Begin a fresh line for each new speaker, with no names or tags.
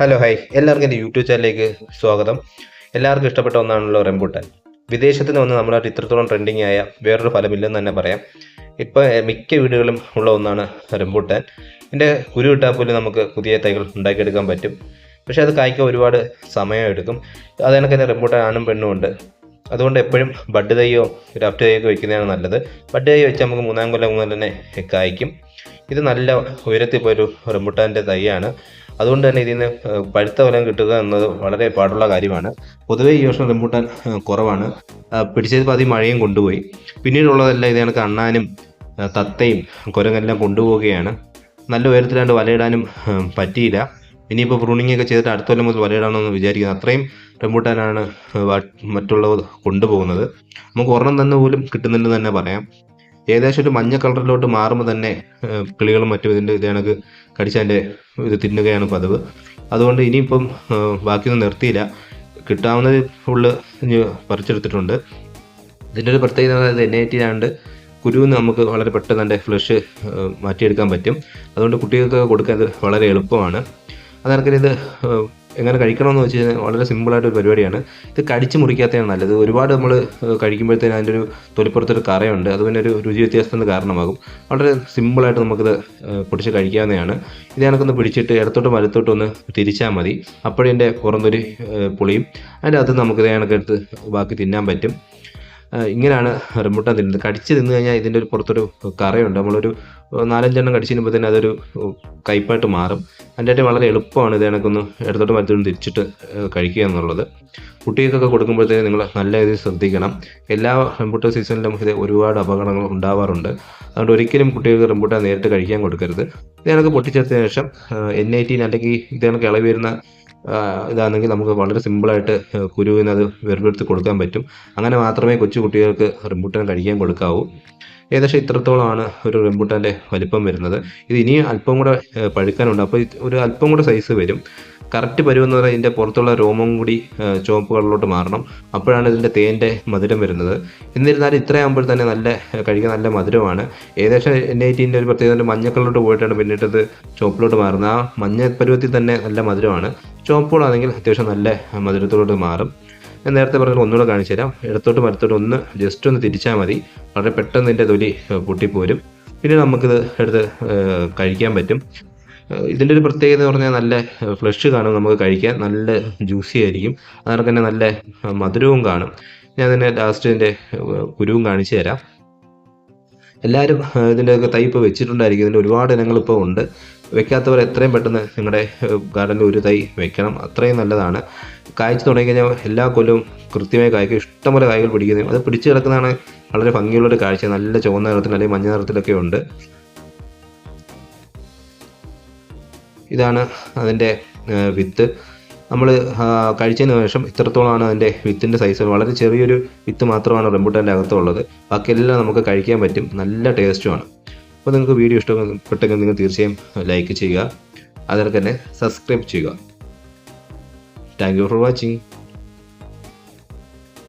Hello hi എല്ലാവർക്കും എന്റെ YouTube ചാനലിലേക്ക് സ്വാഗതം. എല്ലാവർക്കും ഇഷ്ടപ്പെട്ട ഒന്നാണല്ലോ റെമ്പൂട്ടാൻ വിദേശത്ത് നിന്ന് നമ്മുടെ ഇത്രത്തോളം ട്രെൻഡിങ് ആയ വേറൊരു ഫലമില്ലെന്ന് തന്നെ പറയാം. ഇപ്പോൾ മിക്ക വീടുകളിലും ഉള്ള ഒന്നാണ് റെമ്പൂട്ടാൻ എന്റെ കുരു ഇട്ടാൽ പോലും നമുക്ക് പുതിയ തൈകൾ ഉണ്ടാക്കിയെടുക്കാൻ പറ്റും. പക്ഷേ അത് കായ്ക്കാൻ ഒരുപാട് സമയമെടുക്കും. അത് കണക്ക് തന്നെ റെമ്പൂട്ടാൻ ആണും പെണ്ണും ഉണ്ട്. അതുകൊണ്ട് എപ്പോഴും ബഡ് തൈയോ ഗ്രാഫ്റ്റ് തൈയോ ഒക്കെ വെക്കുന്നതാണ് നല്ലത്. ബഡ് തൈ വെച്ച് നമുക്ക് മൂന്നാം കൊല്ലം മുതൽ തന്നെ കായ്ക്കും. ഇത് നല്ല ഉയരത്തിൽ പോയൊരു റംബുട്ടാന്റെ തൈയാണ്. അതുകൊണ്ട് തന്നെ ഇതിന് പഴുത്ത ഫലം കിട്ടുക എന്നത് വളരെ പാടുള്ള കാര്യമാണ്. പൊതുവേ ഈ വർഷം റംബുട്ടാൻ കുറവാണ്. പിടിച്ചത് പതി മഴയും കൊണ്ടുപോയി. പിന്നീടുള്ളതെല്ലാം ഇത് കണക്ക് അണ്ണാനും തത്തയും കുരങ്ങെല്ലാം കൊണ്ടുപോവുകയാണ്. നല്ല ഉയരത്തിലാണ്ട് വലയിടാനും പറ്റിയില്ല. ഇനിയിപ്പോൾ പ്രൂണിംഗ് ഒക്കെ ചെയ്തിട്ട് അടുത്ത കൊല്ലം മുതൽ വലയിടാണെന്ന് വിചാരിക്കുന്നത് അത്രയും റംബുട്ടാനാണ് മറ്റുള്ളവർ കൊണ്ടുപോകുന്നത്. നമുക്ക് ഒരെണ്ണം തന്നെ പോലും കിട്ടുന്നുണ്ടെന്ന് തന്നെ പറയാം. ഏകദേശം ഒരു മഞ്ഞ കളറിലോട്ട് മാറുമ്പോൾ തന്നെ കിളികളും മറ്റും ഇതിന്റെ ഇത് കടിച്ചതിന്റെ ഇത് തിന്നുകയാണ് പതിവ്. അതുകൊണ്ട് ഇനിയിപ്പം ബാക്കിയൊന്നും നിർത്തിയില്ല. കിട്ടാവുന്നത് ഫുള്ള് പറിച്ചെടുത്തിട്ടുണ്ട്. ഇതിന്റെ ഒരു പ്രത്യേകത പറയുന്നത് എൻ ഐ ടി ആണ്ട് കുരുവിന്ന് നമുക്ക് വളരെ പെട്ടെന്ന് എന്റെ ഫ്ലഷ് മാറ്റിയെടുക്കാൻ പറ്റും. അതുകൊണ്ട് കുട്ടികൾക്ക് കൊടുക്കാൻ വളരെ എളുപ്പമാണ്. അതനക്കിന് ഇത് എങ്ങനെ കഴിക്കണമെന്ന് വെച്ച് കഴിഞ്ഞാൽ വളരെ സിമ്പിളായിട്ടൊരു പരിപാടിയാണ്. ഇത് കടിച്ച് മുറിക്കാത്തതാണ് നല്ലത്. ഒരുപാട് നമ്മൾ കഴിക്കുമ്പോഴത്തേനും അതിന്റെ ഒരു തൊലിപ്പുറത്തൊരു കറയുണ്ട്. അത് പിന്നെ ഒരു രുചി വ്യത്യാസത്തിന് കാരണമാകും. വളരെ സിമ്പിളായിട്ട് നമുക്കിത് പൊടിച്ച് കഴിക്കാവുന്നതാണ്. ഇത് കണക്കൊന്ന് പിടിച്ചിട്ട് ഇടത്തോട്ടും വലത്തോട്ടും ഒന്ന് തിരിച്ചാൽ മതി. അപ്പോഴേ എന്റെ പുളിയും അതിന്റെ അകത്ത് നമുക്കിത് കണക്കെടുത്ത് ബാക്കി തിന്നാൻ പറ്റും. ഇങ്ങനെയാണ് റംബുട്ടാൻ തിന്നുന്നത്. കടിച്ച് തിന്നു കഴിഞ്ഞാൽ ഇതിന്റെ ഒരു പുറത്തൊരു കറയുണ്ട്. നമ്മളൊരു നാലഞ്ചെണ്ണം കടിച്ചു കഴിയുമ്പോൾ തന്നെ അതൊരു കയ്പായിട്ട് മാറും. അതിന്റെ വളരെ എളുപ്പമാണ് ഇത് കണക്കൊന്ന് ഇടത്തോട്ടും വലത്തോട്ടും തിരിച്ചിട്ട് കഴിക്കുക എന്നുള്ളത്. കുട്ടികൾക്കൊക്കെ കൊടുക്കുമ്പോഴത്തേക്കും നിങ്ങൾ നല്ല രീതിയിൽ ശ്രദ്ധിക്കണം. എല്ലാ റംബൂട്ടാൻ സീസണിലും ഇത് ഒരുപാട് അപകടങ്ങൾ ഉണ്ടാവാറുണ്ട്. അതുകൊണ്ട് ഒരിക്കലും കുട്ടികൾക്ക് റംബൂട്ടാൻ നേരിട്ട് കഴിക്കാൻ കൊടുക്കരുത്. ഇത് കണക്ക് പൊട്ടിച്ചെടുത്തതിന് ശേഷം എൻ ഐ ടി അല്ലെങ്കിൽ ഇത് കണക്ക് ഇളവി വരുന്ന ഇതാണെങ്കിൽ നമുക്ക് വളരെ സിമ്പിളായിട്ട് കുരുവിനത് വെറുതെടുത്ത് കൊടുക്കാൻ പറ്റും. അങ്ങനെ മാത്രമേ കൊച്ചു കുട്ടികൾക്ക് റംബൂട്ടാൻ കഴിക്കാൻ കൊടുക്കാവൂ. ഏകദേശം ഇത്രത്തോളമാണ് ഒരു റംബൂട്ടാന്റെ വലിപ്പം വരുന്നത്. ഇത് ഇനി അല്പം കൂടെ പഴുക്കാനുണ്ട്. അപ്പോൾ ഒരു അല്പം കൂടെ സൈസ് വരും. കറക്റ്റ് പരുവെന്ന് പറഞ്ഞാൽ ഇതിന്റെ പുറത്തുള്ള രോമം കൂടി ചുവപ്പുകളിലോട്ട് മാറണം. അപ്പോഴാണ് ഇതിന്റെ തേന്റെ മധുരം വരുന്നത്. എന്നിരുന്നാലും ഇത്രയാകുമ്പോൾ തന്നെ നല്ല കഴിക്കാൻ നല്ല മധുരമാണ്. ഏകദേശം എൻ ഐ ടീന്റെ ഒരു പ്രത്യേകത മഞ്ഞ കളറിലോട്ട് പോയിട്ടാണ് പിന്നീട് ഇത് ചുവപ്പിലോട്ട് മാറുന്നത്. ആ മഞ്ഞ പരുവത്തിൽ തന്നെ നല്ല മധുരമാണ്. ചുവപ്പുകളാണെങ്കിൽ അത്യാവശ്യം നല്ല മധുരത്തിലോട്ട് മാറും. ഞാൻ നേരത്തെ പറഞ്ഞാൽ ഒന്നുകൂടെ കാണിച്ചു തരാം. ഇടത്തോട്ട് മരത്തോട്ട് ഒന്ന് ജസ്റ്റ് ഒന്ന് തിരിച്ചാൽ മതി. വളരെ പെട്ടെന്ന് ഇതിന്റെ തൊലി പൊട്ടിപ്പോരും. പിന്നെ നമുക്കിത് എടുത്ത് കഴിക്കാൻ പറ്റും. ഇതിന്റെ ഒരു പ്രത്യേകത എന്ന് പറഞ്ഞാൽ നല്ല ഫ്ലഷ് കാണും നമുക്ക് കഴിക്കാൻ. നല്ല ജ്യൂസി ആയിരിക്കും. അതുപോലെ തന്നെ നല്ല മധുരവും കാണും. ഞാൻ തന്നെ ലാസ്റ്റ് ഇതിന്റെ കുരുവും കാണിച്ചു തരാം. എല്ലാവരും ഇതിന്റെയൊക്കെ തൈ ഇപ്പോൾ വെച്ചിട്ടുണ്ടായിരിക്കും. ഇതിന്റെ ഒരുപാട് ഇനങ്ങൾ ഇപ്പോൾ ഉണ്ട്. വെക്കാത്തവർ എത്രയും പെട്ടെന്ന് നിങ്ങളുടെ ഗാർഡനിൽ ഒരു തൈ വെക്കണം. അത്രയും നല്ലതാണ്. കായ്ച്ചു തുടങ്ങിക്കഴിഞ്ഞാൽ എല്ലാ കൊല്ലവും കൃത്യമായി കായ്ക്കും ഇഷ്ടംപോലെ കായ്കൾ പിടിക്കുന്നതും അത് പിടിച്ചു കിടക്കുന്നതാണ് വളരെ ഭംഗിയുള്ളൊരു കാഴ്ച. നല്ല ചുവന്ന നിറത്തിൽ അല്ലെങ്കിൽ മഞ്ഞ നിറത്തിലൊക്കെ ഉണ്ട്. ഇതാണ് അതിന്റെ വിത്ത്. നമ്മൾ കഴിച്ചതിന് ശേഷം ഇത്രത്തോളമാണ് അതിന്റെ വിത്തിന്റെ സൈസ് വളരെ ചെറിയൊരു വിത്ത് മാത്രമാണ് റംബൂട്ടാന്റെ അകത്തുള്ളത്. ബാക്കിയെല്ലാം നമുക്ക് കഴിക്കാൻ പറ്റും. നല്ല ടേസ്റ്റുമാണ് അപ്പോൾ നിങ്ങൾക്ക് വീഡിയോ ഇഷ്ടപ്പെട്ടെങ്കിൽ നിങ്ങൾ തീർച്ചയായും ലൈക്ക് ചെയ്യുക. അതുപോലെ തന്നെ സബ്സ്ക്രൈബ് ചെയ്യുക. Thank you for watching